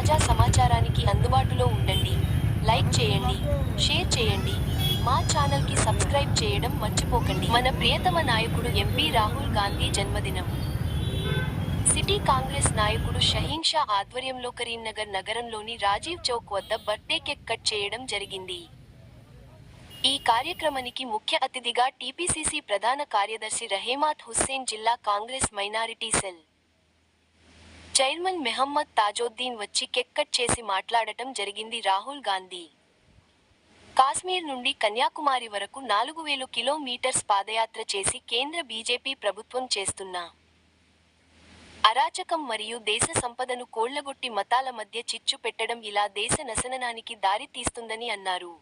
తాజా సమాచారానికి అందుబాటులో ఉండండి. లైక్ చేయండి షేర్ చేయండి. మా ఛానల్కి సబ్స్క్రైబ్ చేయడం మర్చిపోకండి. మన ప్రియతమ నాయకుడు ఎంపీ రాహుల్ గాంధీ జన్మదినం. సిటీ కాంగ్రెస్ నాయకుడు షహీన్ షా ఆధ్వర్యంలో కరీంనగర్ నగరంలోని రాజీవ్ చౌక్ వద్ద బర్త్డే కేక్ కట్ చేయడం జరిగింది. ఈ కార్యక్రమానికి ముఖ్య అతిథిగా టీపీసీసీ ప్రధాన కార్యదర్శి రహేమాత్ హుస్సేన్ జిల్లా Congress minority cell chairman Mohammed Tajuddin వచ్చి కెక్కట్ చేసి మాట్లాడటం జరిగింది రాహుల్ గాంధీ. కాశ్మీర్ నుండి కన్యాకుమారి వరకు నాలుగు వేలు కిలోమీటర్స్ పాదయాత్ర చేసి కేంద్ర బీజేపీ ప్రభుత్వం చేస్తున్న అరాచకం మరియు దేశ సంపదను కోళ్ళగొట్టి మతాల మధ్య చిచ్చు పెట్టడం ఇలా దేశ నశననానికి దారి తీస్తుందని అన్నారు.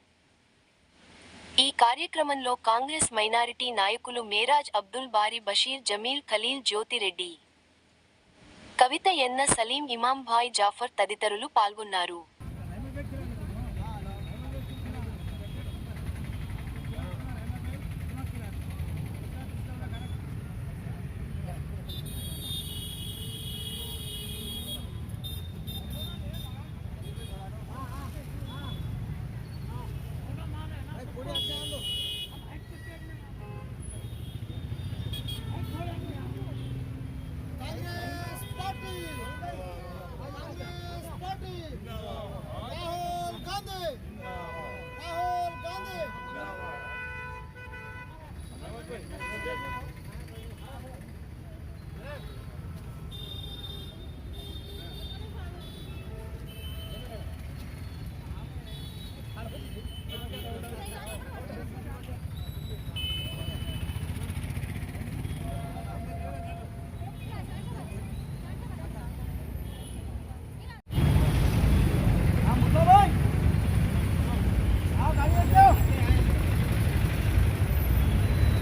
ఈ కార్యక్రమంలో కాంగ్రెస్ మైనారిటీ నాయకులు మేరాజ్ అబ్దుల్ బారి బషీర్ జమీల్ ఖలీల్ జ్యోతిరెడ్డి కవిత ఎన్న సలీం ఇమాం భాయ్ జాఫర్ తదితరులు పాల్గొన్నారు.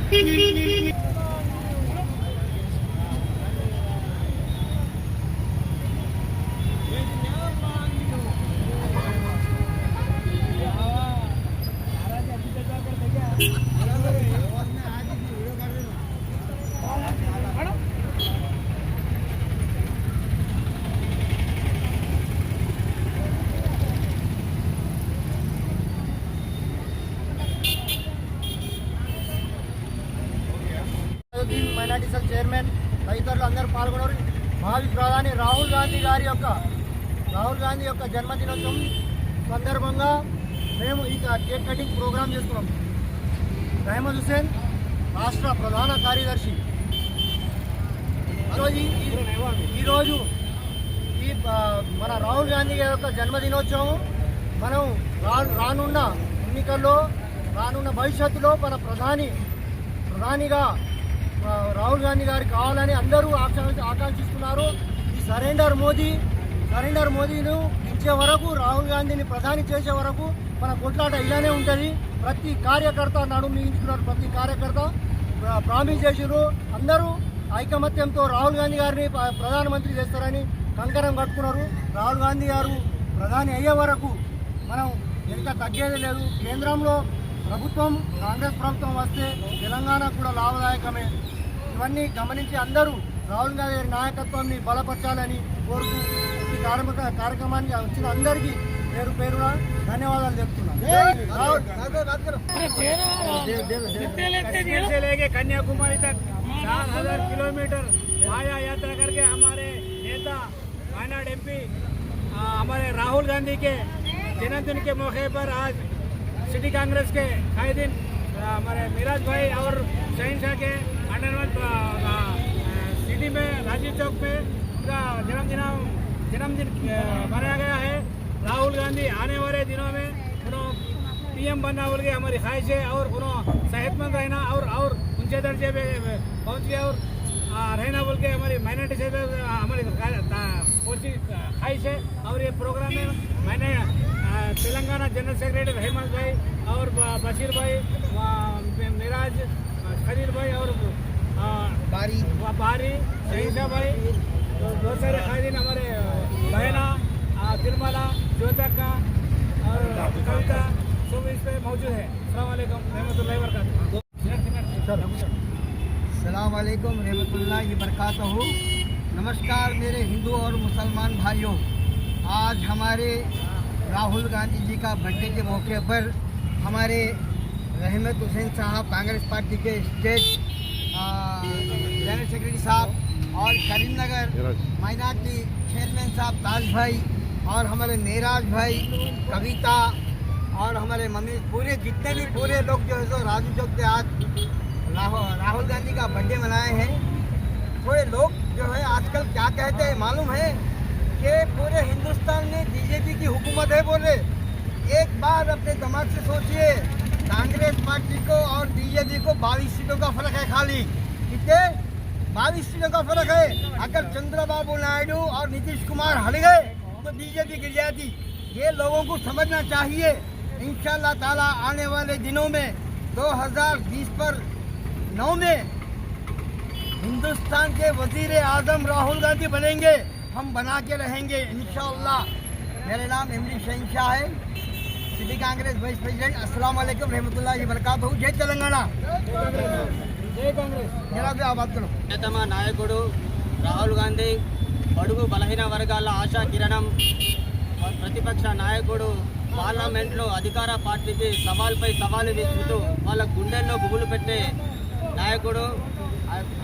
Thank you. తదితరులు అందరూ పాల్గొన్నారు. మాజీ ప్రధాని రాహుల్ గాంధీ గారి యొక్క రాహుల్ గాంధీ యొక్క జన్మదినోత్సవం సందర్భంగా మేము ఈ కేక్ కటింగ్ ప్రోగ్రాం చేసుకున్నాం రహమద్ హుసేన్ రాష్ట్ర ప్రధాన కార్యదర్శి. ఈరోజు ఈ- ఈరోజు ఈ మన రాహుల్ గాంధీ గారి యొక్క జన్మదినోత్సవం మనం రా రానున్న ఎన్నికల్లో రానున్న భవిష్యత్తులో మన ప్రధాని ప్రధానిగా రాహుల్ గాంధీ గారికి కావాలని అందరూ ఆకాంక్ష ఆకాంక్షిస్తున్నారు. ఈ సరెండర్ మోదీ సరెండర్ మోదీను ఇచ్చే వరకు రాహుల్ గాంధీని ప్రధాని చేసే వరకు మన కొట్లాట ఇలానే ఉంటుంది. ప్రతి కార్యకర్త నడుము మిగించుకున్నారు ప్రతి కార్యకర్త ప్రామిస్ చేసిర్రు. అందరూ ఐకమత్యంతో రాహుల్ గాంధీ గారిని ప్రధానమంత్రి చేస్తారని కంకణం కట్టుకున్నారు. రాహుల్ గాంధీ గారు ప్రధాని అయ్యే వరకు మనం ఎంత తగ్గేది లేదు. కేంద్రంలో ప్రభుత్వం కాంగ్రెస్ ప్రభుత్వం వస్తే తెలంగాణకు కూడా లాభదాయకమే. ఇవన్నీ గమనించి అందరూ రాహుల్ గాంధీ గారి నాయకత్వాన్ని బలపరచాలని కోరుతూ ఈ కార్యక్రమ కార్యక్రమానికి వచ్చిన అందరికీ పేరు పేరున ధన్యవాదాలు చెప్తున్నాను రాహుల్ దేవ్- దేవ్- దేవ్- कश्मीर से लेके कन्याकुमारी तक चार हजार किलोमीटर माया यात्रा करके हमारे नेता वायनाड एमपी हमारे राहुल गांधी के जन्मदिन के मौके पर आज सिटी कांग्रेस के कायदीन आ, हमारे मिराज भाई और शहीन शाह के सिटी में, राजीव चौक पे उनका जन्मदिन जन्मदिन मनाया गया है। राहुल गांधी आने वाले दिनों में उन्होंने पीएम बनना बोल के हमारी ख्वाहिश है और उन्होंने सेहतमंद रहना और और ऊँचे दर्जे पे पहुँच गया और रहना बोल के हमारी माइनॉरिटी से हमारी ख्वाहिश है। और ये प्रोग्राम में मैंने तेलंगाना जनरल सेक्रेटरी हेमंत भाई और बशीर भाई मिराज खलील भाई और बारी। व- बारी। शहीशा भाई। तो बहुत सारे खादिन हमारे बहना तिरमला ज्योतक्का और कविता सब इस पे मौजूद है। अलैक्म रहमतुल्लाहि व बरकातहू सलाम वालेकुम रहमतुल्लाह बरकात हो नमस्कार मेरे हिंदू और मुसलमान भाइयों। आज हमारे राहुल गांधी जी का बर्थडे के मौके पर हमारे रहमत हुसैन साहब कांग्रेस पार्टी के स्टेट जनरल सेक्रेटरी साहब और करीमनगर माइनॉरिटी चेयरमैन साहब ताज भाई और हमारे नेराज भाई कविता और हमारे मम्मी पूरे जितने भी पूरे लोग जो है सो राजू चौक पे आज राहुल राहुल गांधी का बर्थडे मनाए हैं पूरे लोग जो है आजकल क्या कहते हैं मालूम है कि पूरे हिंदुस्तान में बीजेपी की हुकूमत है बोले एक बार अपने दिमाग से सोचिए कांग्रेस पार्टी को और बीजेपी को बाईस सीटों का फ़र्क है खाली कितने बाईस सीटों का फ़र्क है। अगर चंद्रबाबू नायडू और नीतीश कुमार हट गए तो बीजेपी गिर जाती। ये लोगों को समझना चाहिए। इंशाल्लाह ताला आने वाले दिनों में 2020 पर नौ में, हिंदुस्तान के वज़ीर आज़म राहुल गांधी बनेंगे। हम बना के रहेंगे, इंशाल्लाह। मेरा नाम इमरी शहनशाह है। సిటీ కాంగ్రెస్ వైస్ ప్రెసిడెంట్ అస్సలం అయికం రహమతుల్లా వరకాతు జై తెలంగాణ. అత్యున్నతమ నాయకుడు రాహుల్ గాంధీ బడుగు బలహీన వర్గాల ఆశా కిరణం ప్రతిపక్ష నాయకుడు పార్లమెంట్లో అధికార పార్టీకి సవాల్పై సవాలు విసురుతూ వాళ్ళ గుండెల్లో గుబులు పెట్టే నాయకుడు.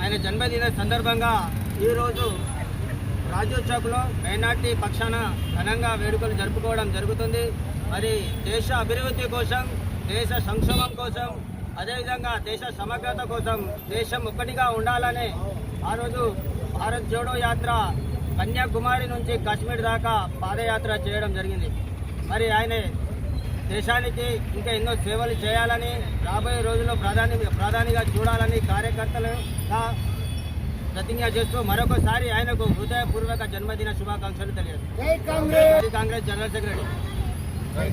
ఆయన జన్మదిన సందర్భంగా ఈరోజు రాజోత్సవ్లో మైనార్టీ పక్షాన ఘనంగా వేడుకలు జరుపుకోవడం జరుగుతుంది. మరి దేశ అభివృద్ధి కోసం దేశ సంక్షేమం కోసం అదేవిధంగా దేశ సమగ్రత కోసం దేశం ఒక్కటిగా ఉండాలని ఆ రోజు భారత్ జోడో యాత్ర కన్యాకుమారి నుంచి కాశ్మీర్ దాకా పాదయాత్ర చేయడం జరిగింది. మరి ఆయన దేశానికి ఇంకా ఎన్నో సేవలు చేయాలని రాబోయే రోజుల్లో ప్రధాని ప్రధానిగా చూడాలని కార్యకర్తలుగా ప్రతిజ్ఞ చేస్తూ మరొకసారి ఆయనకు హృదయపూర్వక జన్మదిన శుభాకాంక్షలు తెలియదు Congress general secretary. Thank you.